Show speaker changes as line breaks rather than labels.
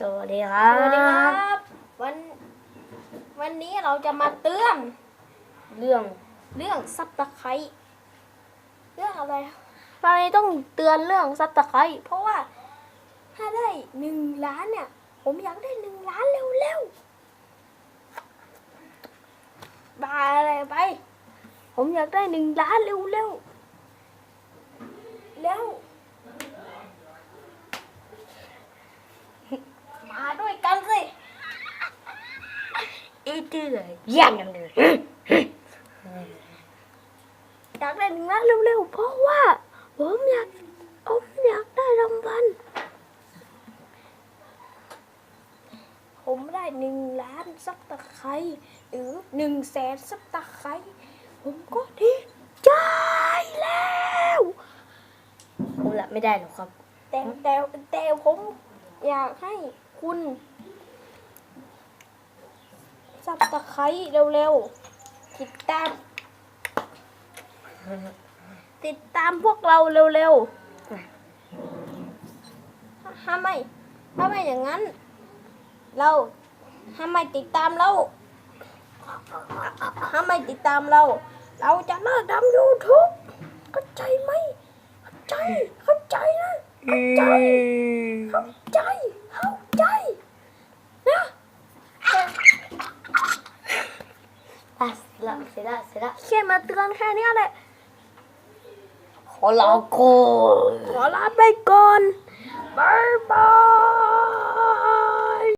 สวัสดีครับ
สวัสดีครับวันวันนี้เราจะมาเตือน
เรื่อง
เรื่องซับตะไคร้เรื่องอะไรเราต้องเตือนเรื่องซับตะไคร้เพราะว่าถ้าได้หนึ่งล้านเนี่ย ผมอยากได้หนึ่งล้านเร็วๆบาอะไรไป ผมอยากได้หนึ่งล้านเร็วๆเร็วมาด้วยกันสิ
อีเดือยแย่งกันเลย
อยากได้หนึ่งล้านเร็วๆเพราะว่าผมอยากผมอยากได้รางวัลผมได้หนึ่งล้านซับตะไคร้หรือหนึ่งแสนซับตะไคร้ผมก็ดีใจแล้ว
ผมละไม่ได้หรอกครับ
แต่แต่แต่ผมอยากให้คุณ ซับตะไคร้เร็วๆ ติดตาม ติดตามพวกเราเร็วๆถ้าไม่ถ้าไม่อย่างนั้น เราถ้าไม่ติดตามเราถ้าไม่ติดตามเรา เราจะเลิกทำยูทูบเข้าใจไหมเข้าใจ เข้าใจนะ เข้าใจ เข้าใจเข้าใจ นะ
อะเสร็จละเสร็จละเสร็จละ
แค่มาเตือนแค่เนี้ยแหละ
ขอลาโกน
ขอลาไปก่อนบายบาย